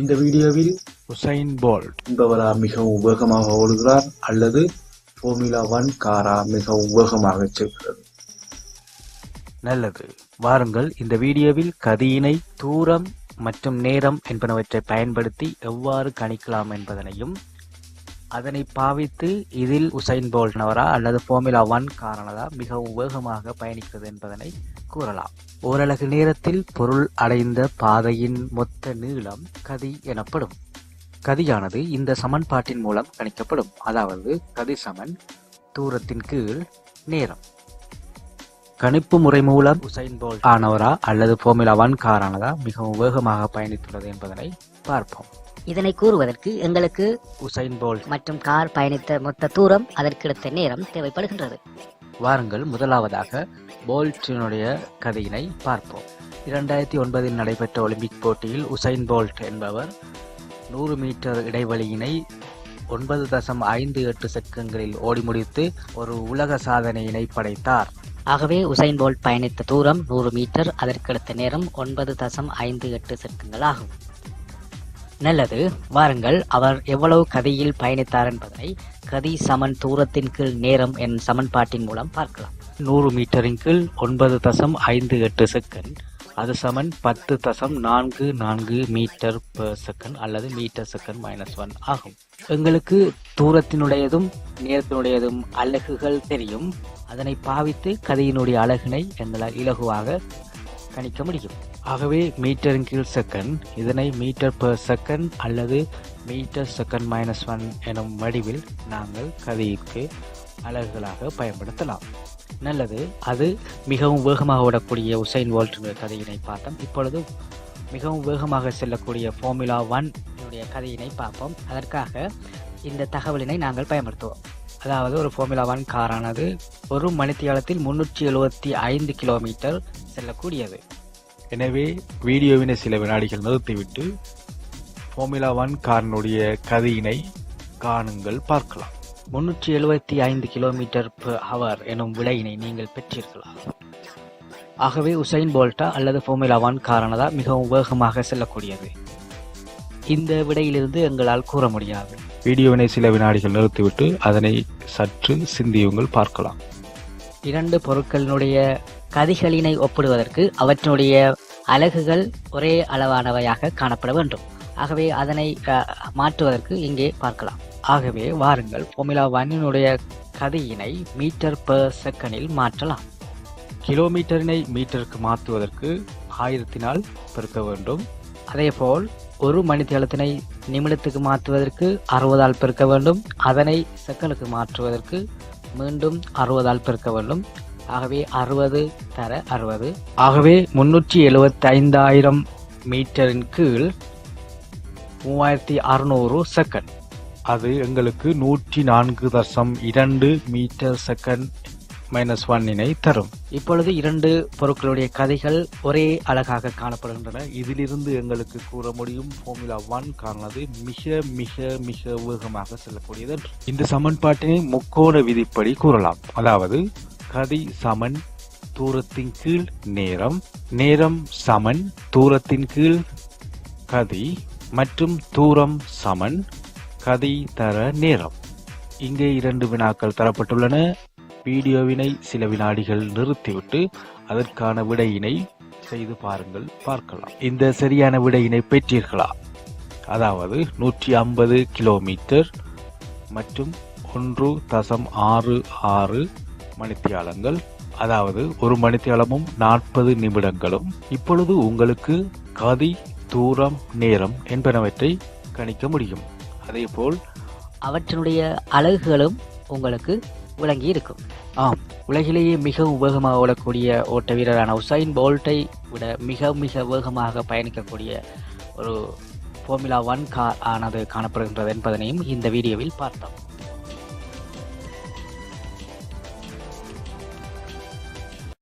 இந்த வீடியோவில் Usain Bolt. என்பவரா மிகவும் வேகமாக ஓடுகிறார் அல்லது ஃபோர்முலா ஒன் காரா மிகவும் வேகமாக செல்கிறது நல்லது. வாருங்கள் இந்த வீடியோவில் கதியினை தூரம் மற்றும் நேரம் என்பனவற்றை பயன்படுத்தி எவ்வாறு கணிக்கலாம் என்பதனையும் அதனை பாவித்து இதில் உசைன் போல்ட்னவரா அல்லது ஃபார்முலா ஒன் காரணதா மிகவும் வேகமாக பயணிக்கிறது என்பதனை கூறலாம். ஓரலகு நேரத்தில் பொருள் அடைந்த பாதையின் மொத்த நீளம் கதி எனப்படும். கதியானது இந்த சமன்பாட்டின் மூலம் கணிக்கப்படும். அதாவது கதி சமன் தூரத்தின் கீழ் நேரம். கணிப்பு முறை மூலம் உசைன் போல்ட் ஆனவரா அல்லது ஃபார்முலா ஒன் காரானதா மிகவும் வேகமாக பயணித்துள்ளது என்பதனை பார்ப்போம். இதனை கூறுவதற்கு எங்களுக்கு உசைன் போல்ட் மற்றும் கார் பயணித்த மொத்த தூரம் அதற்கெடுத்த நேரம் தேவைப்படுகின்றது. வாருங்கள் முதலாவதாக போல்ட்டினுடைய கதையினை பார்ப்போம். இரண்டாயிரத்தி ஒன்பதில் நடைபெற்ற ஒலிம்பிக் போட்டியில் உசைன் போல்ட் என்பவர் நூறு மீட்டர் இடைவெளியினை ஒன்பது தசம் ஐந்து எட்டு செகண்ட்களில் ஓடி முடித்து ஒரு உலக சாதனையினை படைத்தார். ஆகவே உசைன் போல்ட் பயணித்த தூரம் நூறு மீட்டர் அதற்கடுத்த நேரம் ஒன்பது தசம் ஐந்து எட்டு செகண்ட்கள் ஆகும் நல்லது. வாருங்கள் அவர் எவ்வளவு கதையில் பயணித்தார் என்பதை கதி சமன் தூரத்தின் கீழ் நேரம் என் சமன்பாட்டின் மூலம் பார்க்கலாம். நூறு மீட்டரின் கீழ் ஒன்பது தசம் ஐந்து எட்டு செகண்ட். அது சமன் பத்து தசம் நான்கு நான்கு மீட்டர் பெர் செகண்ட் அல்லது மீட்டர் செகண்ட் மைனஸ் ஒன் ஆகும். எங்களுக்கு தூரத்தினுடையதும் நேரத்தினுடையதும் அலகுகள் தெரியும். அதனை பாவித்து கதையினுடைய அழகினை எங்களால் இலகுவாக கணிக்க முடியும். ஆகவே மீட்டரின் கீழ் செகண்ட் இதனை மீட்டர் பர் செகண்ட் அல்லது மீட்டர் செகண்ட் மைனஸ் ஒன் எனும் வடிவில் நாங்கள் கதைக்கு அலகுகளாக பயன்படுத்தலாம். நல்லது. அது மிகவும் வேகமாக ஓடக்கூடிய உசைன் வால்ட் கதையினை பார்த்தோம். இப்பொழுது மிகவும் வேகமாக செல்லக்கூடிய ஃபார்முலா ஒன் என்னுடைய கதையினை பார்ப்போம். அதற்காக இந்த தகவலினை நாங்கள் பயன்படுத்துவோம். அதாவது ஒரு ஃபார்முலா ஒன் காரானது ஒரு மணித்தியாலத்தில் முன்னூற்றி எழுபத்தி ஐந்து கிலோமீட்டர் செல்லக்கூடியது. எனவே வீடியோவினை சில வினாடிகள் நிறுத்திவிட்டு ஃபார்முலா ஒன் காரினுடைய கதையினை காணுங்கள் பார்க்கலாம். முன்னூற்றி எழுபத்தி ஐந்து கிலோமீட்டர் per ஹவர் எனும் விலையினை நீங்கள் பெற்றீர்களா? ஆகவே உசைன் போல்ட்டா அல்லது ஃபார்முலா ஒன் காரணதா மிகவும் வேகமாக செல்லக்கூடியது? இந்த விடையிலிருந்து எங்களால் கூற முடியாது. வீடியோவினை சில வினாடிகள் நிறுத்திவிட்டு அதனை சற்று சிந்தியுங்கள் பார்க்கலாம். இரண்டு பொருட்களினுடைய கதிகளினை ஒப்பிடுவதற்கு அவற்றினுடைய அலகுகள் ஒரே அளவானவையாக காணப்பட வேண்டும். ஆகவே அதனை மாற்றுவதற்கு இங்கே பார்க்கலாம். ஆகவே வாருங்கள் ஃபார்முலா ஒன்னினுடைய கதியினை மீட்டர் per செகண்டில் மாற்றலாம். கிலோமீட்டரினை மீட்டருக்கு மாற்றுவதற்கு ஆயிரத்தினால் பெருக்க வேண்டும். அதேபோல் ஒரு மணித்தியாலத்தினை நிமிடத்துக்கு மாற்றுவதற்கு அறுபதால் பெருக்க வேண்டும். அதனை செகண்டுக்கு மாற்றுவதற்கு மீண்டும் அறுபதால் பெருக்க வேண்டும். ஆகவே அறுபது தர அறுபது. ஆகவே முன்னூற்றி எழுபத்தைந்தாயிரம் மீட்டரின் கீழ் மூவாயிரத்தி அறுநூறு செகண்ட் அது எங்களுக்கு நூற்றி நான்கு தசம் இரண்டு மீட்டர் செகண்ட் மைனஸ் ஒன்னினை தரும். இப்பொழுது இரண்டு பொருட்களுடைய கதைகள் ஒரே அழகாக காணப்படுகின்றன. இதிலிருந்து எங்களுக்கு கூற முடியும் ஃபார்முலா ஒன் காரணது மிக மிக மிக வேகமாக செல்லக்கூடியது இந்த சமன்பாட்டினை முக்கோண விதிப்படி கூறலாம். அதாவது கதி சமன் தூரத்தின் கீழ் நேரம் நேரம் சமன் தூரத்தின் கீழ் கதி மற்றும் தூரம் சமன் கதி தர நேரம். இங்கே இரண்டு வினாக்கள் தரப்பட்டுள்ளன. வீடியோவினை சில வினாடிகள் நிறுத்திவிட்டு அதற்கான விடையினை செய்து பாருங்கள் பார்க்கலாம். இந்த சரியான விடையினை பெற்றீர்களா? அதாவது நூற்றி ஐம்பது கிலோமீட்டர் மற்றும் ஒன்று தசம் ஆறு ஆறு மணித்தியாலங்கள் அதாவது ஒரு மணித்தியாலமும் நாற்பது நிமிடங்களும். இப்பொழுது உங்களுக்கு கதி தூரம் நேரம் என்பனவற்றை கணிக்க முடியும். அதேபோல் அவற்றினுடைய அலகுகளும் உங்களுக்கு விளங்கி இருக்கும். ஆம் உலகிலேயே மிகவும் வேகமாக ஓடக்கூடிய ஓட்ட வீரரான உசைன் போல்ட்டை விட மிக மிக வேகமாக பயணிக்கக்கூடிய ஒரு ஃபார்முலா ஒன் கார் ஆனது காணப்படுகின்றது என்பதனையும் இந்த வீடியோவில் பார்த்தோம்.